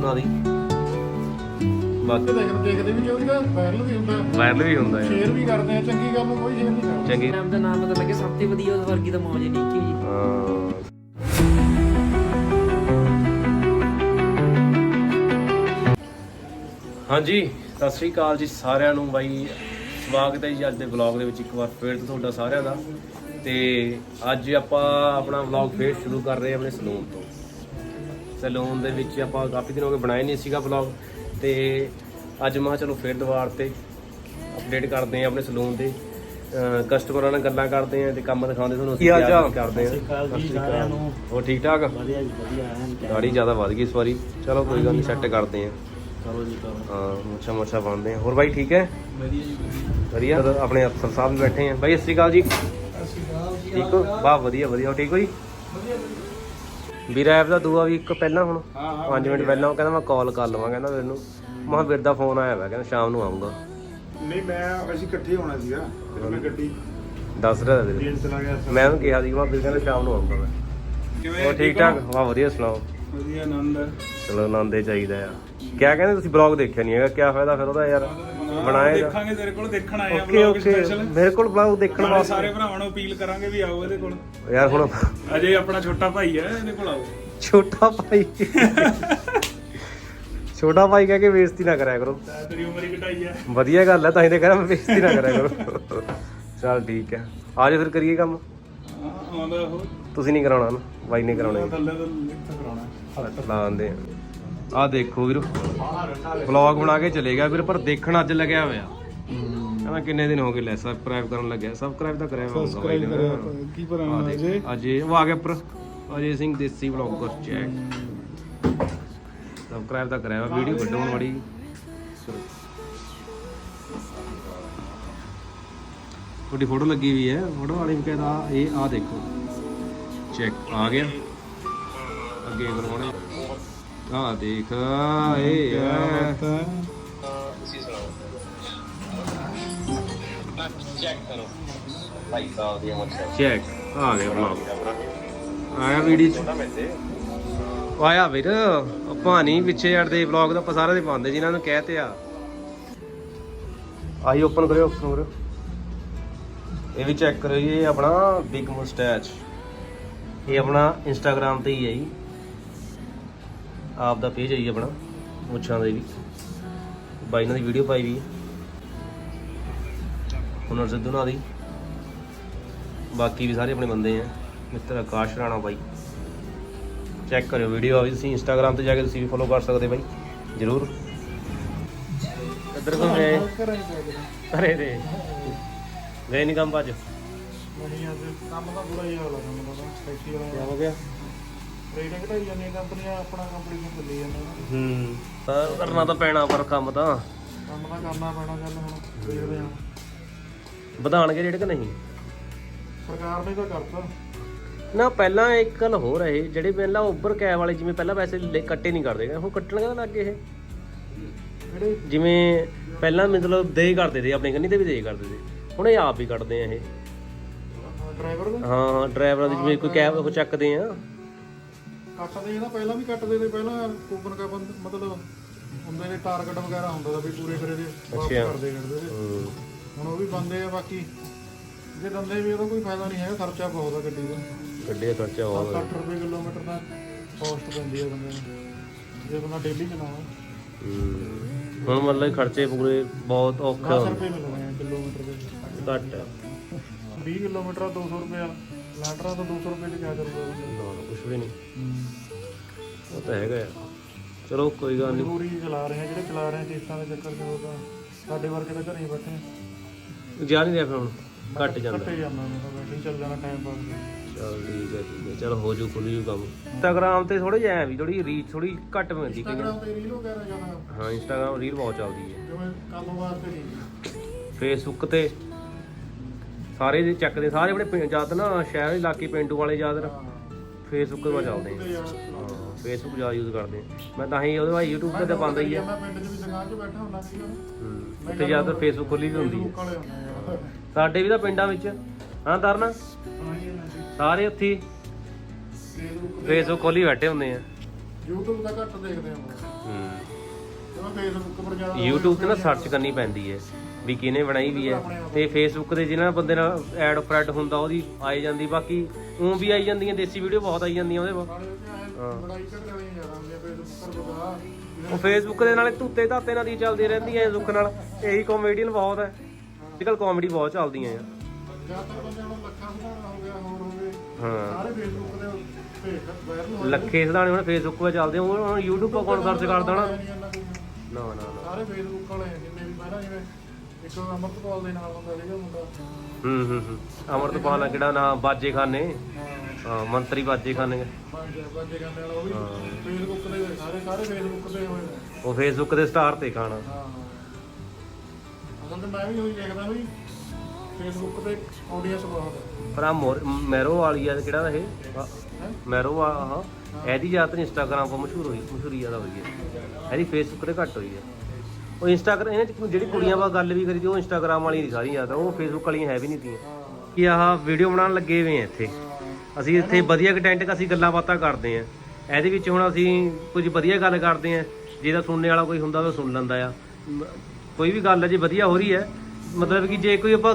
ਦੋਨਾਂ ਦੀ। ਬਾਕੀ ਦੇਖਦੇ ਦੇਖਦੇ ਵੀ ਚੋਰੀ ਦਾ ਵਾਇਰਲ ਵੀ ਹੁੰਦਾ। ਵਾਇਰਲ ਵੀ ਹੁੰਦਾ ਹੈ ਸ਼ੇਅਰ ਵੀ ਕਰਦੇ ਆ ਚੰਗੀ ਗੱਲ ਨੂੰ ਕੋਈ ਸ਼ੇਅਰ ਨਹੀਂ ਕਰਦਾ। ਚੰਗੀ। ਨਾਮ ਦਾ ਨਾਮ ਪਤਾ ਲੱਗੇ ਸਭ ਤੋਂ ਵਧੀਆ ਉਸ ਵਰਗੀ ਤਾਂ ਮੌਜ ਹੀ ਨਹੀਂ ਕੀ ਹਾਂ। ਹਾਂਜੀ ਸਤਿ ਸ੍ਰੀ ਅਕਾਲ ਜੀ ਸਾਰਿਆਂ ਨੂੰ ਬਾਈ। ਸਵਾਗਤ ਹੈ ਜੀ ਅੱਜ ਦੇ ਵਲੌਗ ਦੇ ਵਿੱਚ ਇੱਕ ਵਾਰ ਫੇਰ ਤੋਂ ਤੁਹਾਡਾ ਸਾਰਿਆਂ ਦਾ। ਤੇ ਅੱਜ ਆਪਾਂ ਆਪਣਾ ਵਲੌਗ ਫੇਰ ਸ਼ੁਰੂ ਕਰ ਰਹੇ ਹਾਂ ਆਪਣੇ ਸਲੂਨ ਤੋਂ। ਸਲੂਨ ਦੇ ਵਿੱਚ ਆਪਾਂ ਕਾਫੀ ਦਿਨ ਹੋ ਗਏ ਬਣਾਇਆ ਨਹੀਂ ਸੀਗਾ ਵਲੌਗ ਤੇ ਅੱਜ ਮੈਂ ਕਿਹਾ ਚਲੋ ਫੇਰ ਦੁਬਾਰ ਤੇ ਅਪਡੇਟ ਕਰਦੇ ਹਾਂ ਆਪਣੇ ਸਲੂਨ ਦੇ ਕਸਟਮਰਾਂ ਨਾਲ ਗੱਲਾਂ ਕਰਦੇ ਹਾਂ ਤੇ ਕੰਮ ਦਿਖਾਉਂਦੇ ਤੁਹਾਨੂੰ ਕੀ ਹਾਲ ਚਾਲ? ਕਰਦੇ ਹਾਂ। ਸਤਿ ਸ਼੍ਰੀ ਅਕਾਲ ਹੋਰ ਠੀਕ ਠਾਕ? ਵਧੀਆ ਜੀ ਵਧੀਆ ਦਾੜੀ ਜ਼ਿਆਦਾ ਵੱਧ ਗਈ ਇਸ ਵਾਰੀ। ਚਲੋ ਕੋਈ ਗੱਲ ਨਹੀਂ ਸੈੱਟ ਕਰਦੇ ਕਰੋ ਜੀ ਕਰੋ। ਹਾਂ ਮੁੱਛਾਂ ਮੁੱਛਾਂ ਪਾਉਂਦੇ ਹਾਂ। ਹੋਰ ਬਾਈ ਠੀਕ ਹੈ? ਵਧੀਆ ਜੀ ਵਧੀਆ। ਆਪਣੇ ਅਫਸਰ ਸਾਹਿਬ ਵੀ ਬੈਠੇ ਆ। ਬਾਈ ਸਤਿ ਸ਼੍ਰੀ ਅਕਾਲ ਜੀ। ਠੀਕ ਹੋ? ਵਾਹ ਵਧੀਆ ਵਧੀਆ। ਹੋ ਠੀਕ ਹੋ ਜੀ? ਵੀਰ ਐਪ ਦਾ ਦੂਆ ਵੀ ਇੱਕ ਪਹਿਲਾਂ ਹੁਣ। 5 ਮਿੰਟ ਪਹਿਲਾਂ ਉਹ ਕਹਿੰਦਾ ਮੈਂ ਕਾਲ ਕਰ ਲਵਾਂ ਕਹਿੰਦਾ ਮੈਨੂੰ ਮੈਂ ਕਿਹਾ ਵੀਰ ਦਾ ਫੋਨ ਆਇਆ ਵਾ ਕਹਿੰਦਾ ਸ਼ਾਮ ਨੂੰ ਆਉਂਗਾ ਨਹੀਂ ਮੈਂ ਅਸੀਂ ਇਕੱਠੇ ਹੋਣਾ ਸੀਗਾ ਫਿਰ ਮੈਂ ਗੱਡੀ ਦੱਸ ਰਿਹਾ ਵੀਰ। ਦੇਣ ਚਲਾ ਗਿਆ ਮੈਂ ਉਹਨੂੰ ਕਿਹਾ ਸੀ ਕਿ ਮੈਂ ਵੀਰ ਕਹਿੰਦਾ ਸ਼ਾਮ ਨੂੰ ਆਉਂਗਾ ਮੈਂ। ਕਿਵੇਂ ਹੋਰ ਠੀਕ ਠਾਕ ਵਾਹ ਵਧੀਆ ਸੁਣਾਓ? ਵਧੀਆ ਆਨੰਦ। ਚਲੋ ਆਨੰਦੇ ਚਾਹੀਦਾ ਆ। ਕਿਆ ਕਹਿੰਦੇ ਤੁਸੀਂ ਬਲੌਗ ਦੇਖਿਆ ਨਹੀਂ ਹੈਗਾ? ਕਿਆ ਫਾਇਦਾ ਫਿਰ ਉਹਦਾ ਯਾਰ? ਬਣਾਏਗਾ। ਦੇਖਾਂਗੇ ਤੇਰੇ ਕੋਲ ਦੇਖਣ ਆਏ ਆ ਓਕੇ ਵਲੌਗ ਓਕੇ। ਸਪੈਸ਼ਲ ਮੇਰੇ ਕੋਲ ਬਲੌਗ ਦੇਖਣ ਨਾਲੇ ਵਾਸਤੇ। ਸਾਰੇ ਭਰਾਵਾਂ ਨੂੰ ਅਪੀਲ ਕਰਾਂਗੇ ਵੀ ਆਓ ਇਹਦੇ ਕੋਲ। ਯਾਰ ਹੁਣ ਅਜੇ ਆਪਣਾ ਛੋਟਾ ਭਾਈ ਹੈ ਇਹਦੇ ਕੋਲ ਆਓ। ਛੋਟਾ ਭਾਈ। ਛੋਟਾ ਭਾਈ ਕਹਿ ਕੇ ਬੇਇੱਜ਼ਤੀ ਨਾ ਕਰਿਆ ਕਰੋ। ਤਾਂ ਤੇਰੀ ਉਮਰ ਹੀ ਘਟਾਈ ਹੈ। ਵਧੀਆ ਗੱਲ ਹੈ ਤਾਂ ਹੀ ਤੇ ਮੈਂ ਬੇਇੱਜ਼ਤੀ ਨਾ ਕਰਿਆ ਕਰੋ। ਚਲ ਠੀਕ ਹੈ। ਆ ਜਾ ਫਿਰ ਕਰੀਏ ਕੰਮ। ਹਾਂ, ਆਉਂਦਾ ਉਹ। ਤੁਸੀਂ ਨਹੀਂ ਕਰਾਉਣਾ ਨਾ ਬਾਈ ਨੇ ਕਰਾਉਣਾ ਥੱਲੇ ਤੋਂ ਇੱਥੇ ਕਰਾਉਣਾ। ਲਾ ਦਿੰਦੇ ਆ। ਦੇਖੋ ਵੀਰ। ਵਲੌਗ ਬਣਾ ਕੇ ਚਲੇ ਗਿਆ ਵੀਰ ਪਰ ਦੇਖਣ ਅੱਜ ਲੱਗਿਆ ਹੋਇਆ। ਕਹਿੰਦਾ ਕਿੰਨੇ ਦਿਨ ਹੋ ਗਏ ਲੈ ਸਬਸਕ੍ਰਾਈਬ ਕਰਨ ਲੱਗਿਆ। ਸਬਸਕ੍ਰਾਈਬ ਤਾਂ ਕਰਿਆ ਹੋਊਗਾ ਨੇ। ਕੀ ਆ ਭਰਾਵਾ ਦੇਖ, ਅਜੇ ਉਹ ਆ ਗਿਆ ਉੱਪਰ। ਅਜੇ ਸਿੰਘ ਦੇਸੀ ਵਲੌਗਰ ਚੈੱਕ ਸਬਸਕ੍ਰਾਈਬ ਤਾਂ ਕਰਿਆ ਵਾ ਵੀਡੀਓ ਕੱਢਣ ਵਾਲੀ ਤੁਹਾਡੀ ਫੋਟੋ ਲੱਗੀ ਹੋਈ ਹੈ। ਫੋਟੋ ਵਾਲੀ ਨੂੰ ਕਹਿੰਦਾ ਇਹ ਆ ਦੇਖੋ। ਚੈੱਕ ਆ ਗਿਆ। ਅੱਗੇ ਕਰਵਾਉਣੇ। ਆ ਦੇਖ ਇਹ ਹੈ ਚੈੱਕ ਆ ਗਿਆ ਵਲੌਗ ਆਇਆ ਵੀਡੀਓ ਚ। ਆਇਆ ਵੀਰ ਆਪਾਂ ਨਹੀਂ ਪਿੱਛੇ ਹਟਦੇ ਵਲੌਗ ਦਾ ਆਪਾਂ ਸਾਰਾ ਦੇ ਪਾਉਂਦੇ ਜਿਨ੍ਹਾਂ ਨੂੰ ਕਹਿ ਤੇ ਆ। ਆਹੀ ਓਪਨ ਕਰਿਓ ਓਪਨ ਕਰਿਓ। ਇਹ ਵੀ ਚੈੱਕ ਕਰੋ ਜੀ ਇਹ ਆਪਣਾ ਬਿਗ ਮੁਸਟੈਚ ਇਹ ਆਪਣਾ ਇੰਸਟਾਗ੍ਰam ਤੇ ਹੀ ਹੈ ਜੀ। ਆਪ ਦਾ ਪੇਜ ਹੈ ਜੀ ਆਪਣਾ ਮੁੱਛਾਂ ਦਾ ਵੀ ਬਾਈ ਨਾਲ ਦੀ ਵੀਡੀਓ ਪਾਈ ਵੀ ਹੁਨਰ ਸਿੱਧੂ ਨਾਲ ਦੀ। ਬਾਕੀ ਵੀ ਸਾਰੇ ਆਪਣੇ ਬੰਦੇ ਆ। ਮਿੱਤਰ ਆਕਾਸ਼ ਰਾਣਾ ਬਾਈ। ਚੈੱਕ ਕਰਿਓ ਵੀਡੀਓ ਆ ਵੀ ਤੁਸੀਂ ਇੰਸਟਾਗ੍ਰam ਤੇ ਜਾ ਕੇ ਤੁਸੀਂ ਵੀ ਫੋਲੋ ਕਰ ਸਕਦੇ ਬਾਈ। ਜਰੂਰ। ਇੱਧਰ ਕੋ ਗਏ ਅਰੇ ਰੇ ਗਏ ਨਹੀਂ ਕੰਮ ਭੱਜ ਨਹੀਂ ਅੱਜ ਕੰਮ ਤਾਂ ਬੁਰਾ ਹੀ ਹਾਲ ਆ ਕੰਮ ਦਾ ਹੋ ਗਿਆ? ਰੇਟ ਘਟਾਈ ਜਾਂਦੀਆਂ ਕੰਪਨੀਆਂ ਆਪਣਾ ਕੰਪੀਟੀਸ਼ਨ ਚੱਲੀ ਜਾਂਦਾ ਨਾ। ਹੂੰ ਪਰ ਕਰਨਾ ਤਾਂ ਪੈਣਾ ਪਰ ਕੰਮ ਤਾਂ। ਕੰਮ ਤਾਂ ਕਰਨਾ ਪੈਣਾ ਚੱਲ ਹੁਣ ਦੇਖਦੇ ਹਾਂ। ਵਧਾਣਗੇ ਰੇਟ ਕਿ ਨਹੀਂ? ਸਰਕਾਰ ਨੇ ਤਾਂ ਕਰਤਾ। ਨਾ ਪਹਿਲਾਂ ਇੱਕ ਗੱਲ ਹੋਰ ਹੈ ਜਿਹੜੇ ਪਹਿਲਾਂ ਉਬਰ ਕੈਬ ਵਾਲੇ ਜਿਵੇਂ ਪਹਿਲਾਂ ਪੈਸੇ ਲੈ- ਕੱਟੇ ਨਹੀਂ ਕਰਦੇ ਹੁਣ ਕੱਟਣ ਕਦੋਂ ਲੱਗ ਇਹ। ਜਿਹੜੇ ਜਿਵੇਂ ਪਹਿਲਾਂ ਮਤਲਬ ਦੇ ਕਰਦੇ ਸੀ ਆਪਣੀ ਕੰਨੀ ਤੇ ਵੀ ਦੇ ਕਰਦੇ ਸੀ। ਹੁਣ ਇਹ ਆਪ ਹੀ ਕੱਟਦੇ ਆ ਇਹ। ਡਰਾਈਵਰ ਦਾ ਹਾਂ ਡਰਾਈਵਰਾਂ ਦੀ ਜਿਵੇਂ ਕੋਈ ਕੈਬ ਉਹ ਚੱਕਦੇ ਆ। ਕੱਟਦੇ ਨਾ ਪਹਿਲਾਂ ਵੀ ਕੱਟਦੇ ਤੇ ਪਹਿਲਾਂ ਕੂਪਨ ਕਾ ਮਤਲਬ ਹੁੰਦੇ ਨੇ ਟਾਰਗੇਟ ਵਗੈਰਾ ਹੁੰਦਾ ਤਾਂ ਵੀ ਪੂਰੇ ਕਰੇ ਦੇ ਵਾਪਸ ਅੱਛਾ। ਕਰਦੇ ਕਰਦੇ ਤੇ ਹੂੰ ਹੁਣ ਉਹ ਵੀ ਬੰਦੇ ਆ ਬਾਕੀ ਜੇ ਦੰਦੇ ਵੀ ਉਹਦਾ ਕੋਈ ਫਾਇਦਾ ਨਹੀਂ ਹੈ ਖਰਚਾ ਬਹੁਤ ਆ ਗੱਡੀ ਦਾ ਗੱਡੀ ਦਾ ਖਰਚਾ ਬਹੁਤ 60 ਰੁਪਏ ਕਿਲੋਮੀਟਰ ਦਾ ਕੋਸਟ ਪੈਂਦੀ ਹੈ ਬੰਦੇ ਨੂੰ ਜੇ ਬੰਦਾ ਡੇਲੀ ਚਲਾਵੇ ਹੂੰ। ਹੁਣ ਮਤਲਬ ਖਰਚੇ ਪੂਰੇ ਬਹੁਤ ਔਖੇ 10 ਹੁੰਦੇ ਰੁਪਏ ਮਿਲਣੇ ਆ ਕਿਲੋਮੀਟਰ ਦੇ ਘੱਟ ਆ। 20 ਕਿਲੋਮੀਟਰ ਦਾ 200 ਰੁਪਏ ਲੈਂਟਰਾਂ ਤਾਂ 200 ਰੁਪਏ ਚ ਕਿਆ ਕਰੂਗਾ ਬੰਦਾ? ਨਾ ਨਾ ਕੁਝ ਵੀ ਨਹੀਂ। ਉਹ ਤਾਂ ਹੈਗਾ ਆ। ਚਲੋ ਕੋਈ ਗੱਲ ਨਹੀਂ। ਚ ਚਲਾ ਰਹੇ ਆ ਜਿਹੜੇ ਚਲਾ ਰਹੇ ਆ ਕਿਸ਼ਤਾਂ ਦੇ ਚੱਕਰ ਚ ਤਾਂ ਸਾਡੇ ਵਰਗੇ ਤਾਂ ਘਰੇ ਹੀ ਬੈਠੇ ਆ। ਜਾ ਨਹੀਂ ਰਿਹਾ ਫਿਰ ਹੁਣ ਘੱਟ ਜਾਂਦਾ। ਕੱਟੇ ਜਾਂਦਾ ਉਹਨਾਂ ਦਾ ਬੈਠੇ ਹੀ ਚੱਲ ਜਾਣਾ ਟਾਈਮ ਪਾਸ ਚਲ ਠੀਕ ਹੈ ਠੀਕ ਹੈ ਚਲ ਹੋ ਜੂ ਖੁੱਲ ਜੂ ਕੰਮ। ਇੰਸਟਾਗ੍ਰਾਮ ਤੇ ਥੋੜੇ ਜਿਹਾ ਐ ਵੀ ਥੋੜੀ ਰੀਚ ਥੋੜੀ ਘੱਟ ਇੰਸਟਾਗ੍ਰਾਮ ਤੇ ਰੀਲ ਵਗੈਰਾ ਜਾਣਾ ਹਾਂ ਇੰਸਟਾਗ੍ਰਾਮ ਰੀਲ ਬਹੁਤ ਚੱਲਦੀ ਹੈ ਜਿਵੇਂ ਤੇ ਫੇਸਬੁੱਕ ਤੇ ਸਾਰੇ ਦੇ ਚੱਕਦੇ ਸਾਰੇ ਆਪਣੇ ਪਿੰਡ ਜਦ ਨਾ ਸ਼ਹਿਰ ਇਲਾਕੇ ਪਿੰਡੂ ਵਾਲੇ ਜਦ ਫੇਸਬੁੱਕ ਤੇ ਚੱਲਦੇ ਆ। ਫੇਸਬੁੱਕ ਜ਼ਿਆਦਾ ਯੂਜ਼ ਕਰਦੇ ਆ। ਮੈਂ ਤਾਂ ਹੀ ਉਹਦੇ ਬਾਅਦ YouTube ਤੇ ਤਾਂ ਪਾਉਂਦਾ ਹੀ ਆ। ਮੈਂ ਪਿੰਡ 'ਚ ਵੀ ਦੁਕਾਨ 'ਚ ਬੈਠਾ ਹੁੰਦਾ ਹੂੰ। ਉੱਥੇ ਜ਼ਿਆਦਾ ਫੇਸਬੁੱਕ ਖੁੱਲੀ ਵੀ ਹੁੰਦੀ ਹੈ ਲੋਕਾਂ ਵਾਲੇ ਹੁੰਦੇ ਆ। ਸਾਡੇ ਵੀ ਤਾਂ ਪਿੰਡਾਂ ਵਿੱਚ। ਹਾਂ ਤਰਨਾ? ਸਾਰੇ ਉੱਥੇ ਫੇਸਬੁੱਕ ਫੇਸਬੁੱਕ ਖੋਲੀ ਬੈਠੇ ਹੁੰਦੇ ਆ। YouTube ਦਾ ਘੱਟ ਦੇਖਦੇ ਹਾਂ। ਹੂੰ Facebook ਪਰ ਜ਼ਿਆਦਾ YouTube ਤੇ ਨਾ ਸਰਚ ਕਰਨੀ ਪੈਂਦੀ ਹੈ ਵੀ ਕਿਹਨੇ ਬਣਾਈ ਵੀ ਹੈ। ਤੇ Facebook ਤੇ ਜਿਹਨਾਂ ਬੰਦੇ ਨਾਲ ਐਡ ਫਰੈਡ ਹੁੰਦਾ, ਉਹਦੀ ਆਈ ਜਾਂਦੀ, ਬਾਕੀ ਉਹ ਵੀ ਆਈ ਜਾਂਦੀਆਂ, ਦੇਸੀ ਵੀਡੀਓ ਬਹੁਤ ਆਈ ਜਾਂਦੀਆਂ ਉਹਦੇ ਹਾਂ। ਉਹ ਫੇਸਬੁੱਕ ਦੇ ਨਾਲੇ ਧੁੱਤੇ ਧਾਤੇ ਨਾਲ ਹੀ ਚੱਲਦੀ ਰਹਿੰਦੀਆਂ ਇਹ ਦੁੱਖ ਨਾਲ। ਇਹੀ ਕਾਮੇਡੀਅਨ ਬਹੁਤ ਹੈ। ਅੱਜਕੱਲ ਕਾਮੇਡੀ ਬਹੁਤ ਚੱਲਦੀਆਂ ਆ। ਹਾਂ। ਲੱਖੇ ਸਦਾਣੇ ਹੁਣ ਫੇਸਬੁੱਕ 'ਤੇ ਚੱਲਦੇ ਹੁਣ YouTube 'ਤੇ ਕੌਣ ਸਰਚ ਕਰਦਾ ਨਾ ਨਾ ਨਾ। ਸਾਰੇ ਫੇਸਬੁੱਕ ਵਾਲੇ ਜਿੰਨੇ ਵੀ ਪਹਿਲਾਂ ਜਿਵੇਂ ਇੱਕ ਅਮਰਤਪਾਲ ਦੇ ਨਾਲ ਹੁੰਦਾ ਸੀਗਾ ਮੁੰਡਾ। ਹੂੰ ਹੂੰ ਹੂੰ। ਅਮਰਤਪਾਲ ਆ ਕਿਹੜਾ ਨਾ ਬਾਜੇ ਖਾਨੇ ਹਾਂ ਮੰਤਰੀ ਬਾਜੇ ਖਾਨੇ ਬਾਂਜੇ ਬਾਂਜੇ ਕਰਦੇ ਵਾਲਾ ਉਹ ਵੀ ਫੇਸਬੁੱਕ ਦੇ ਸਾਰੇ ਸਾਰੇ ਫੇਸਬੁੱਕ ਤੇ ਹੋਏ ਨੇ ਉਹ ਫੇਸਬੁੱਕ ਦੇ ਸਟਾਰ ਤੇ ਖਾਣਾ। ਹਾਂ ਅਸਲ ਤੇ ਮੈਂ ਵੀ ਉਹੀ ਦੇਖਦਾ ਵੀ ਫੇਸਬੁੱਕ ਤੇ ਆਡੀਅנס ਬਹੁਤ ਹੈ ਪਰ ਆ ਮੈਰੋ ਵਾਲੀ ਆ ਕਿਹੜਾ ਇਹ? ਮੈਰੋ ਆ ਇਹਦੀ ਜ਼ਿਆਦਾ ਇੰਸਟਾਗ੍ਰਾਮ 'ਤੇ ਮਸ਼ਹੂਰ ਹੋਈ ਮਸ਼ਹੂਰੀ ਜ਼ਿਆਦਾ ਹੋਈ ਹੈ। ਇਹਦੀ ਫੇਸਬੁੱਕ ਤੇ ਘੱਟ ਹੋਈ ਹੈ। ਉਹ ਇੰਸਟਾਗ੍ਰਾਮ ਇਹਨਾਂ 'ਚ ਜਿਹੜੀ ਕੁੜੀਆਂ ਵਾ ਗੱਲ ਵੀ ਕਰੀ ਤੀ ਉਹ ਇੰਸਟਾਗ੍ਰਾਮ ਵਾਲੀ ਨਹੀਂ ਸਾਰੀਆਂ ਜ਼ਿਆਦਾ ਉਹ ਫੇਸਬੁੱਕ ਵਾਲੀਆਂ ਹੈ ਵੀ ਨਹੀਂ ਤੀਆਂ। ਕਿ ਆਹ ਵੀਡੀਓ ਬਣਾਉਣ ਲੱਗੇ ਹੋਏ ਆ ਇੱਥੇ। ਅਸੀਂ ਇੱਥੇ ਵਧੀਆ ਕੰਟੈਂਟ ਅਸੀਂ ਗੱਲਾਂ ਬਾਤਾਂ ਕਰਦੇ ਆ। ਇਹਦੇ ਵਿੱਚ ਹੁਣ ਅਸੀਂ ਕੁਝ ਵਧੀਆ ਗੱਲ ਕਰਦੇ ਆ। ਜਿਹਦਾ ਸੁਣਨੇ ਵਾਲਾ ਕੋਈ ਹੁੰਦਾ ਤਾਂ ਸੁਣ ਲੈਂਦਾ ਆ। ਕੋਈ ਵੀ ਗੱਲ ਹੈ ਜੇ ਵਧੀਆ ਹੋ ਰਹੀ ਹੈ, ਮਤਲਬ ਕਿ ਜੇ ਕੋਈ ਆਪਾਂ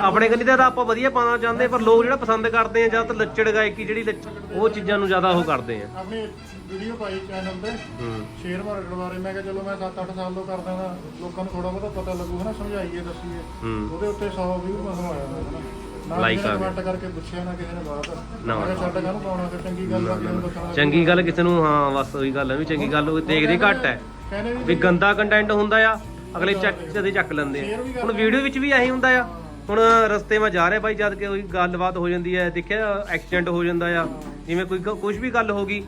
ਆਪਣੇ ਕੰਨੀ ਤਾਂ ਆਪਾਂ ਵਧੀਆ ਪਾਉਣਾ ਚਾਹੁੰਦੇ ਪਰ ਲੋਕ ਜਿਹੜਾ ਪਸੰਦ ਕਰਦੇ ਆ ਜਾਂ ਤਾਂ ਲੱਚੜ ਗਾਇਕੀ ਜਿਹੜੀ ਲੱਚ- ਉਹ ਚੀਜ਼ਾਂ ਨੂੰ ਜ਼ਿਆਦਾ ਉਹ ਕਰਦੇ ਆ। ਆਪਣੀ ਵੀਡੀਓ ਪਾਈ ਚੈਨਲ ਤੇ ਹੂੰ। ਸ਼ੇਅਰ ਮਾਰਕੀਟ ਬਾਰੇ। ਮੈਂ ਕਿਹਾ ਚਲੋ ਮੈਂ 7-8 ਸਾਲ ਤੋਂ ਕਰਦਾ ਹਾਂ ਲੋਕਾਂ ਨੂੰ ਥੋੜਾ ਬਹੁਤਾ ਪਤਾ ਲੱਗੂ ਹਨਾ ਸਮਝਾਈਏ ਦੱਸੀਏ। ਹੂੰ। ਉਹਦੇ ਉੱਤੇ 100 ਵੀਊ ਮਸੋਂ ਆਇਆ ਹੋਇਆ ਨਾ Like ਕਿਸੇ ਨੇ ਆ ਗਿਆ। ਕਮੈਂਟ ਕਰਕੇ ਪੁੱਛਿਆ ਨਾ ਕਿਸੇ ਨੇ ਬਾਤ। ਨਾ, ਮੈਂ ਕਿਹਾ ਛੱਡ ਕਾਹਨੂੰ ਪਾਉਣਾ ਫਿਰ ਚੰਗੀ ਗੱਲ ਕਿਸੇ ਨੂੰ। ਦੱਸਣਾ ਚੰਗੀ ਗੱਲ ਕਿਸੇ ਨੂੰ ਹਾਂ ਬਸ ਉਹੀ ਗੱਲ ਹੈ ਵੀ ਚੰਗੀ ਗੱਲ ਉਹ ਦੇਖਦੇ ਘੱਟ ਹੈ। ਕਹਿੰਦੇ ਵੀ ਗੰਦਾ ਕੰਟੈਂਟ ਹੁੰਦਾ ਆ ਅਗਲੇ ਚੱਕ ਚੱਕ ਲੈਂਦੇ ਆ। ਹੁਣ ਵੀਡੀਓ ਵਿੱਚ ਵੀ ਇਹੀ ਹੁੰਦਾ ਆ। ਹੁਣ ਰਸਤੇ 'ਮੈਂ ਜਾ ਰਿਹਾ ਬਾਈ ਜਦ ਕਿ ਉਹੀ ਗੱਲਬਾਤ ਹੋ ਜਾਂਦੀ ਹੈ ਦੇਖਿਆ ਐਕਸੀਡੈਂਟ ਹੋ ਜਾਂਦਾ ਆ ਜਿਵੇਂ ਕੋਈ ਕੁਝ ਵੀ ਗੱਲ ਹੋ ਗਈ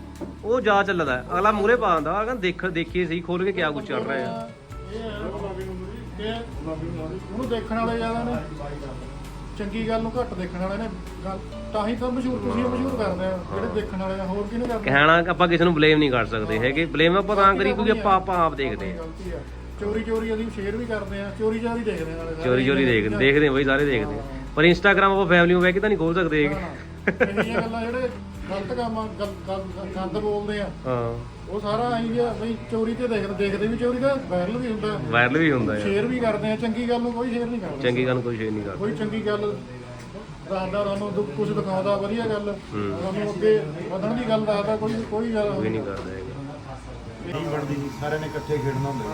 ਉਹ ਜਾ ਚੱਲਦਾ। ਅਗਲਾ ਮੂਰੇ ਪਾ ਦਿੰਦਾ ਕਹਿੰਦਾ ਦੇਖ ਦੇਖੀਏ ਸਹੀ ਖੋਲ ਕੇ ਕਿਆ ਕੁਝ ਚੱਲ ਰਿਹਾ ਆ। ਇਹ ਹੈ ਗੁਲਾਬੀ ਨੂੰ ਕਿ ਉਹਨੂੰ ਦੇਖਣ ਵਾਲੇ ਜ਼ਿਆਦਾ ਨੇ। ਚੰਗੀ ਗੱਲ ਨੂੰ ਘੱਟ ਦੇਖਣ ਵਾਲੇ ਨੇ। ਗੱਲ ਤਾਂ ਹੀ ਤਾਂ ਮਸ਼ਹੂਰ ਤੁਸੀਂ ਮਸ਼ਹੂਰ ਕਰਦੇ ਆ ਜਿਹੜੇ ਦੇਖਣ ਵਾਲੇ ਆ ਹੋਰ ਕਿਹਨੂੰ ਕਰਦੇ ਕਹਿਣਾ ਆਪਾਂ ਕਿਸੇ ਨੂੰ ਬਲੇਮ ਨਹੀਂ ਕਰ ਸਕਦੇ ਹੈਗੇ। ਬਲੇਮ ਆਪਾਂ ਤਾਂ ਕਰੀ ਕਿਉਂਕਿ ਆਪਾਂ ਦੇਖਦੇ ਆ। ਚੋਰੀ ਚੋਰੀ ਅਸੀਂ ਸ਼ੇਅਰ ਵੀ ਕਰਦੇ ਆ ਚੋਰੀ ਚੋਰੀ ਦੇਖਦੇ ਆ ਨਾਲੇ ਸਾਰੇ। ਚੋਰੀ ਚੋਰੀ ਦੇਖਦੇ ਦੇਖਦੇ ਆ ਬਈ ਸਾਰੇ ਦੇਖਦੇ ਆ। ਪਰ ਇੰਸਟਾਗ੍ਰਾਮ ਆਪਾਂ ਫੈਮਿਲੀ ਨੂੰ ਬਹਿ ਕੇ ਤਾਂ ਨਹੀਂ ਖੋਲ ਸਕਦੇ ਹੈਗੇ। ਗੱਲਾਂ ਜਿਹੜੇ ਗਲਤ ਕੰਮ ਆ ਗਲ- ਗਲ- ਗੰਦ ਬੋਲਦੇ ਆ। ਹਾਂ। ਉਹ ਸਾਰਾ ਆਈ ਗਿਆ ਬਈ ਚੋਰੀ ਤੇ ਦੇਖਦੇ ਦੇਖਦੇ ਵੀ ਚੋਰੀ ਦਾ ਵਾਇਰਲ ਵੀ ਹੁੰਦਾ। ਵਾਇਰਲ ਵੀ ਹੁੰਦਾ ਆ ਸ਼ੇਅਰ ਵੀ ਕਰਦੇ ਆ ਚੰਗੀ ਗੱਲ ਨੂੰ ਕੋਈ ਸ਼ੇਅਰ ਨਹੀਂ ਕਰਦਾ। ਚੰਗੀ ਗੱਲ ਨੂੰ ਕੋਈ ਸ਼ੇਅਰ ਨਹੀਂ ਕਰਦਾ। ਕੋਈ ਚੰਗੀ ਗੱਲ ਦੱਸਦਾ ਤੁਹਾਨੂੰ ਦੁੱਖ ਕੁਝ ਦਿਖਾਉਂਦਾ ਵਧੀਆ ਗੱਲ। ਅੱਗੇ ਵਧਣ ਦੀ ਗੱਲ ਦੱਸਦਾ ਕੋਈ ਕੋਈ ਗੱਲ ਕੋਈ ਨਹੀਂ ਕਰਦਾ ਹੈਗਾ। ਨਹੀਂ ਬਣਦੀ ਸੀ ਸਾਰਿਆਂ ਨੇ ਇਕੱਠੇ ਖੇਡਣਾ ਹੁੰਦਾ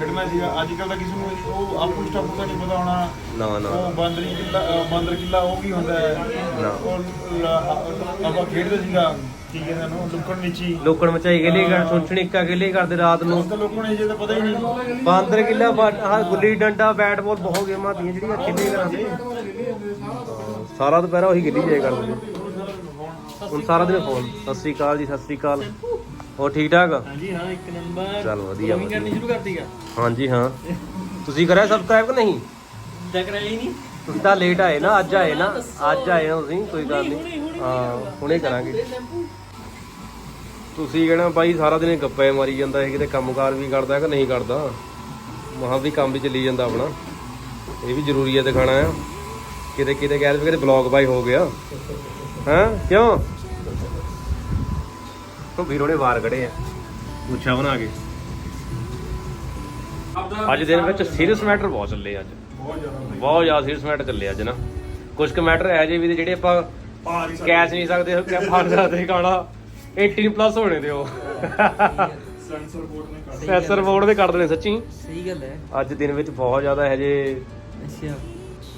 ਖੇਡਣਾ ਸੀਗਾ। ਅੱਜ ਕੱਲ ਤਾਂ ਕਿਸੇ ਨੂੰ ਉਹ ਆਪੂ ਸਟਾਪੂ ਦਾ ਨਹੀਂ ਪਤਾ ਹੋਣਾ। ਨਾ ਨਾ। ਉਹ ਬਾਂਦਰੀ ਕਿੱਲਾ ਅਹ ਬਾਂਦਰ ਕਿੱਲਾ ਉਹ ਵੀ ਹੁੰਦਾ ਹੈ। ਨਾ। ਉਹ ਲ- ਆਪਾਂ ਖੇਡਦੇ ਸੀਗਾ। ਕੀ ਕਹਿੰਦੇ ਨੂੰ ਲੁਕਣ ਮਿਚੀ ਲੋਕਣ ਮਚਾਈ ਗੇਲੀ ਕਰ ਸੁਣਛਣੀਕਾ ਗੇਲੀ ਕਰਦੇ ਰਾਤ ਨੂੰ। ਉਸ ਤਾਂ ਲੋਕਾਂ ਨੂੰ ਇਹ ਤਾਂ ਪਤਾ ਹੀ ਨਹੀਂ। ਬਾਂਦਰ ਕਿੱਲਾ ਆਹ ਗੁੱਲੀ ਡੰਡਾ ਬੈਟ ਬਾਲ ਬਹੁਤ ਗੇਮਾਂ ਦੀਆਂ ਜਿਹੜੀਆਂ ਖੇਡੇ ਕਰਾਂਦੇ ਸਾਰਾ ਦੁਪਹਿਰਾ ਉਹੀ ਖੇਡੀ ਜਾਇਆ ਕਰਦੇ। ਸੀ। ਹੁਣ ਸਾਰਾ ਦਿਨ ਫੋਨ। ਸਤਿ ਸ੍ਰੀ ਅਕਾਲ ਜੀ ਸਤਿ ਸ੍ਰੀ ਅਕਾਲ। ਹੋਰ ਠੀਕ ਠਾਕ? ਹਾਂਜੀ ਹਾਂ ਇੱਕ ਨੰਬਰ। ਚੱਲ ਵਧੀਆ ਕਰਨੀ ਵਧੀਆ। ਸ਼ੁਰੂ ਕਰਤੀ ਆ। ਹਾਂਜੀ ਹਾਂ। ਤੁਸੀਂ ਕਰਿਆ ਸਬਸਕ੍ਰਾਈਬ ਕਿ ਨਹੀਂ? ਚੱਕ ਰਹੀ ਨਹੀਂ। ਤੁਸੀਂ ਤਾਂ ਲੇਟ ਆਏ ਨਾ ਅੱਜ ਆਏ ਨਾ। ਅੱਜ ਆਏ ਨਾ ਤੁਸੀਂ ਕੋਈ ਗੱਲ ਨਹੀਂ। ਹਾਂ ਹੁਣੇ ਕਰਾਂਗੇ। ਤੁਸੀਂ ਕਹਿਣਾ ਬਾਈ ਸਾਰਾ ਦਿਨ ਗੱਪੇ ਮਾਰੀ ਜਾਂਦਾ ਹੈ ਕਿਤੇ ਕੰਮਕਾਰ ਵੀ ਕਰਦਾ ਕਿ ਨਹੀਂ ਕਰਦਾ? ਮਹਾਂ ਵੀ ਕੰਮ ਵੀ ਚੱਲੀ ਜਾਂਦਾ ਆਪਣਾ। ਇਹ ਵੀ ਜ਼ਰੂਰੀ ਹੈ ਦਿਖਾਣਾ ਆ। ਕਿਤੇ ਕਿਤੇ ਕਹਿ ਰਹੇ ਕਿਤੇ ਬਲੌਗ ਬਾਈ ਹੋ ਗਿਆ। ਹਾਂ? ਕਿਉਂ? ਉਹ ਵੀਰੋ ਨੇ ਵਾਰ ਕੜੇ ਆ। ਪੁੱਛਾ ਬਣਾ ਕੇ। ਅੱਜ ਦਿਨ ਵਿੱਚ ਸੀਰੀਅਸ ਮੈਟਰ ਬਹੁਤ ਚੱਲੇ ਅੱਜ। ਬਹੁਤ ਜ਼ਿਆਦਾ ਸੀਰੀਅਸ ਮੈਟਰ ਚੱਲੇ ਅੱਜ ਨਾ। ਕੁਝ ਕੁ ਮੈਟਰ ਹੈ ਜੇ ਵੀ ਤੇ ਜਿਹੜੇ ਆਪਾਂ ਕੈਚ ਨਹੀਂ ਸਕਦੇ ਕਿ ਫੜ ਸਕਦੇ ਗਾਣਾ 18 ਪਲੱਸ ਹੋਣੇ ਤੇ ਉਹ। ਸੈਂਸਰ ਬੋਰਡ ਨੇ ਕਰ ਸੈਂਸਰ ਬੋਰਡ ਦੇ ਕੱਢ ਦੇਣੇ ਸੱਚੀ। ਸਹੀ ਗੱਲ ਹੈ। ਅੱਜ ਦਿਨ ਵਿੱਚ ਬਹੁਤ ਜ਼ਿਆਦਾ ਹੈ ਜੇ ਅੱਛਾ।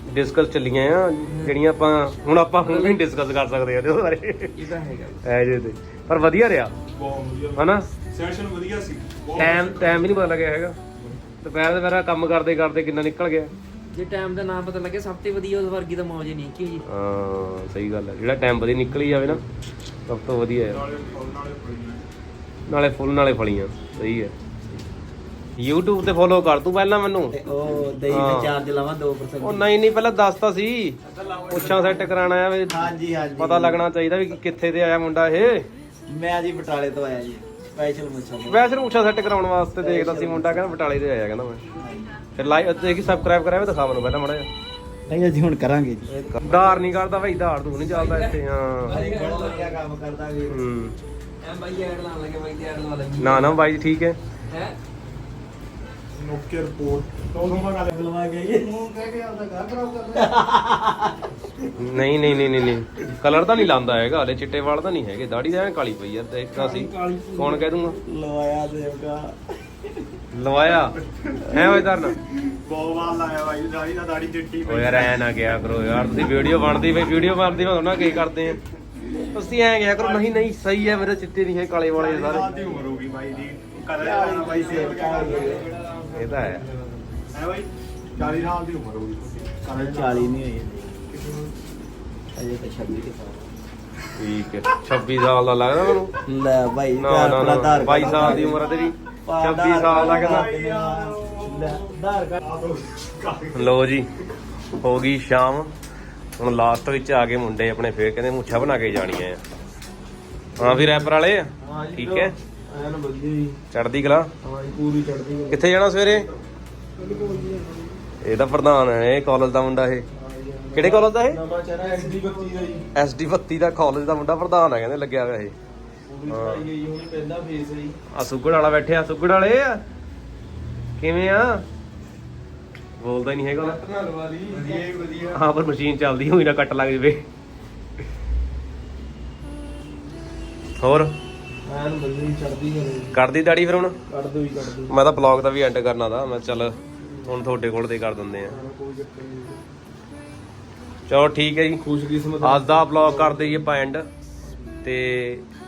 ਡਿਸਕਸ ਚੱਲੀਆਂ ਆ ਜਿਹੜੀਆਂ ਆਪਾਂ ਹੁਣ ਆਪਾਂ ਹੁਣ ਵੀ ਡਿਸਕਸ ਕਰ ਸਕਦੇ ਆ ਇਹਦੇ ਬਾਰੇ। ਇਹ ਤਾਂ ਹੈਗਾ। ਐ ਜੇ ਤੇ ਪਰ ਵਧੀਆ ਰਿਹਾ। ਬਹੁਤ ਵਧੀਆ। ਹਨਾ? ਸੈਸ਼ਨ ਵਧੀਆ ਸੀ। ਟਾਈਮ ਟਾਈਮ ਵੀ ਨਹੀਂ ਪਤਾ ਲੱਗਿਆ ਹੈਗਾ। ਦੁਪਹਿਰ ਦੁਪਹਿਰਾ ਕੰਮ ਕਰਦੇ ਕਰਦੇ ਕਿੰਨਾ ਨਿਕਲ ਗਿਆ। ਜੇ ਟਾਈਮ ਦਾ ਨਾਮ ਪਤਾ ਲੱਗੇ ਸਭ ਤੋਂ ਵਧੀਆ ਉਸ ਵਰਗੀ ਤਾਂ ਮੌਜ ਹੀ ਨਹੀਂ ਕੀ ਜੀ। ਹਾਂ ਸਹੀ ਗੱਲ ਹੈ ਜਿਹੜਾ ਟਾਈਮ ਵਧੀਆ ਨਿਕਲ ਹੀ ਜਾਵੇ ਨਾ ਸਭ ਤੋਂ ਵਧੀਆ ਹੈ ਨਾਲੇ ਫਲ ਨਾਲੇ ਫਲੀਆਂ। ਨਾਲੇ ਫੁੱਲ ਨਾਲੇ ਫਲੀਆਂ ਸਹੀ ਹੈ YouTube ਤੇ ਫੋਲੋ ਕਰ ਤੂੰ ਪਹਿਲਾਂ ਮੈਨੂੰ। ਉਹ ਦਹੀਂ ਹਾਂ। ਤੇ ਚਾਰਜ ਲਾਵਾਂ 2% ਉਹ ਨਹੀਂ ਨਹੀਂ ਪਹਿਲਾਂ ਦੱਸਤਾ ਸੀ ਪੁੱਛਾਂ ਸੈੱਟ ਕਰਾਣਾ ਆ ਵੀ ਹਾਂਜੀ ਹਾਂਜੀ। ਪਤਾ ਲੱਗਣਾ ਚਾਹੀਦਾ ਵੀ ਕਿੱਥੇ ਤੇ ਆਇਆ ਮੁੰਡਾ ਇਹ। ਮੈਂ ਜੀ ਬਟਾਲੇ ਤੋਂ ਆਇਆ ਜੀ ਸਪੈਸ਼ਲ ਮੁੱਛਾਂ ਵੈਸੇ ਪੁੱਛਾਂ ਸੈੱਟ ਕਰਾਉਣ ਵਾਸਤੇ ਦੇਖਦਾ ਸੀ ਮੁੰਡਾ ਕਹਿੰਦਾ ਬਟਾਲੇ ਤੇ ਆਇਆ ਕਹਿੰਦਾ ਮੈਂ। ਫਿਰ ਲਾਈਕ ਦੇਖੀ ਸਬਸਕ੍ਰਾਈਬ ਕਰਾਇਆ ਵੀ ਦਿਖਾ ਮੈਨੂੰ ਪਹਿਲਾਂ ਮੜਾ ਨਹੀਂ ਅਸੀਂ ਹੁਣ ਕਰਾਂਗੇ ਜੀ। ਧਾਰ ਨਹੀਂ ਕਰਦਾ ਭਾਈ ਧਾਰ ਤੂੰ ਨਹੀਂ ਚੱਲਦਾ ਇੱਥੇ ਹਾਂ। ਬਹੁਤ ਵਧੀਆ ਕੰਮ ਕਰਦਾ ਵੀ ਹੂੰ। ਐ ਬਾਈ ਐਡ ਲਾਣ ਲੱਗੇ ਬਾਈ ਤੇ ਐਡ ਲਾ ਲੱਗੀ ਨਾ ਨਾ ਬਾਈ ਠੀਕ ਹੈ। ਹੈ? ਨੋਕੀਆ ਰਿਪੋਰਟ ਤੋਂ ਮੈਂ ਗੱਲ ਕਹਿ ਕੇ ਆਪਦਾ ਘਰ ਖਰਾਬ ਕਰ ਲਿਆ। ਨਹੀਂ ਨਹੀਂ ਨਹੀਂ ਨਹੀਂ ਨਹੀਂ। ਕਲਰ ਤਾਂ ਨਹੀਂ ਲਾਂਦਾ ਹੈਗਾ ਹਲੇ ਚਿੱਟੇ ਵਾਲ ਤਾਂ ਨਹੀਂ ਹੈਗੇ। ਦਾੜੀ ਤਾਂ ਐਨ ਕਾਲੀ ਪਈ ਯਾਰ ਦੇਖਦਾ ਸੀ ਕੌਣ ਕਹਿ ਦੂੰਗਾ? ਲਵਾਇਆ ਦੇਵਗਾ ਲਵਾਇਆ? ਹੈ ਓਏ ਧਰਨ? ਬਹੁਤ ਵਾਰ ਲਾਇਆ ਬਾਈ ਦਾੜੀ ਦਾ ਦਾੜੀ ਚਿੱਟੀ ਓ ਯਾਰ ਐ ਨਾ ਗਿਆ ਕਰੋ ਯਾਰ ਤੁਸੀਂ ਵੀਡੀਓ ਬਣਦੀ ਬਈ ਵੀਡੀਓ ਬਣਦੀ ਮੈਂ ਉਹਨਾਂ ਕੀ ਕਰਦੇ ਆ। ਤੁਸੀਂ ਐ ਗਿਆ ਕਰੋ ਨਹੀਂ ਨਹੀਂ ਸਹੀ ਹੈ ਮੇਰੇ ਚਿੱਟੇ ਨਹੀਂ ਹੈ ਕਾਲੇ ਵਾਲੇ ਸਾਲ ਸਾਰੇ। ਦੀ ਉਮਰ ਹੋ ਗਈ ਬਾਈ ਦੀ। ਕਲਰ ਬਾਈ ਸੇਵ ਇਹ ਤਾਂ ਹੈ। ਹੈ ਬਾਈ 40 ਸਾਲ ਦੀ ਉਮਰ ਹੋ ਗਈ। ਕਦੇ 40 ਨਹੀਂ ਹੋਈ। ਅਜੇ ਤਾਂ 26 ਦੇ ਸਾਲ। ਠੀਕ ਹੈ। 26 ਸਾਲ ਦਾ ਲੱਗਦਾ ਮੈਨੂੰ। ਲੈ ਭਾਈ ਨਾ ਨਾ ਨਾ 22 ਸਾਲ ਦੀ ਉਮਰ ਹੈ ਤੇਰੀ। 26 ਸਾਲ ਦਾ ਕਹਿੰਦਾ। ਲੈ ਜੀ ਹੋ ਗਈ ਸ਼ਾਮ। ਹੁਣ ਲਾਸਟ ਵਿੱਚ ਆ ਗਏ ਮੁੰਡੇ ਆਪਣੇ ਫੇਰ ਕਹਿੰਦੇ ਮੁੱਛਾਂ ਬਣਾ ਕੇ ਜਾਣੀਆਂ ਆ। ਹਾਂ ਵੀ ਰੈਪਰ ਵਾਲੇ ਆ? ਠੀਕ ਹੈ। ਐਨ ਵਧੀਆ ਜੀ। ਚੜਦੀ ਕਲਾ? ਹਾਂ ਜੀ ਪੂਰੀ ਚੜਦੀ ਕਿੱਥੇ ਜਾਣਾ ਸਵੇਰੇ? ਇਹ ਤਾਂ ਪ੍ਰਧਾਨ ਹੈ ਇਹ ਕਾਲਜ ਦਾ ਮੁੰਡਾ ਇਹ। ਕਿਹੜੇ ਕਾਲਜ ਦਾ ਇਹ? ਨਵਾਂ ਚਿਹਰਾ ਐਸਡੀ ਬੱਤੀ ਦਾ ਜੀ। ਐਸਡੀ 32 ਦਾ ਕਾਲਜ ਦਾ ਮੁੰਡਾ ਪ੍ਰਧਾਨ ਹੈ ਕਹਿੰਦੇ ਲੱਗਿਆ ਹੋਇਆ ਇਹ। ਪੂਰੀ ਚੜਾਈ ਗਈ ਹੁਣੀ ਪਹਿਲਾ ਫੇਸ ਹੈ ਜੀ। ਆ ਸੁੱਗੜ ਵਾਲਾ ਬੈਠਿਆ ਸੁੱਗੜ ਵਾਲੇ ਆ? ਕਿਵੇਂ ਆ? ਬੋਲਦਾ ਹੀ ਨਹੀਂ ਹੈਗਾ ਵਧੀਆ ਵਧੀਆ। ਹਾਂ ਪਰ ਮਸ਼ੀਨ ਚੱਲਦੀ ਹੋਈ ਨਾ ਕੱਟ ਲੱਗ ਜਵੇ। ਹੋਰ? ਐਨ ਵਧੀਆ ਜੀ, ਚੜਦੀ ਕਰੇ ਕਰਦੀ ਦਾੜੀ ਫਿਰ ਹੁਣ? ਕੱਢ ਦੋ ਹੀ ਕੱਢ ਦੋ ਮੈਂ ਤਾਂ ਬਲੌਗ ਦਾ ਵੀ ਐਂਡ ਕਰਨਾ ਦਾ ਮੈਂ ਚੱਲ ਹੁਣ ਤੁਹਾਡੇ ਕੋਲ ਤੇ ਕਰ ਦਿੰਦੇ ਆ। ਕੋਈ ਚੱਕਰ ਨਹੀਂ ਚਲੋ ਠੀਕ ਹੈ ਜੀ। ਖੁਸ਼ਕਿਸਮਤ ਅੱਜ ਦਾ ਬਲੌਗ ਕਰ ਦਈਏ ਆਪਾਂ ਐਂਡ ਤੇ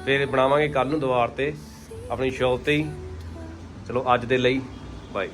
ਫਿਰ ਬਣਾਵਾਂਗੇ ਕੱਲ ਨੂੰ ਦੁਬਾਰ ਤੇ ਆਪਣੀ ਸ਼ੌਪ ਤੇ ਹੀ। ਚਲੋ ਅੱਜ ਦੇ ਲਈ ਬਾਏ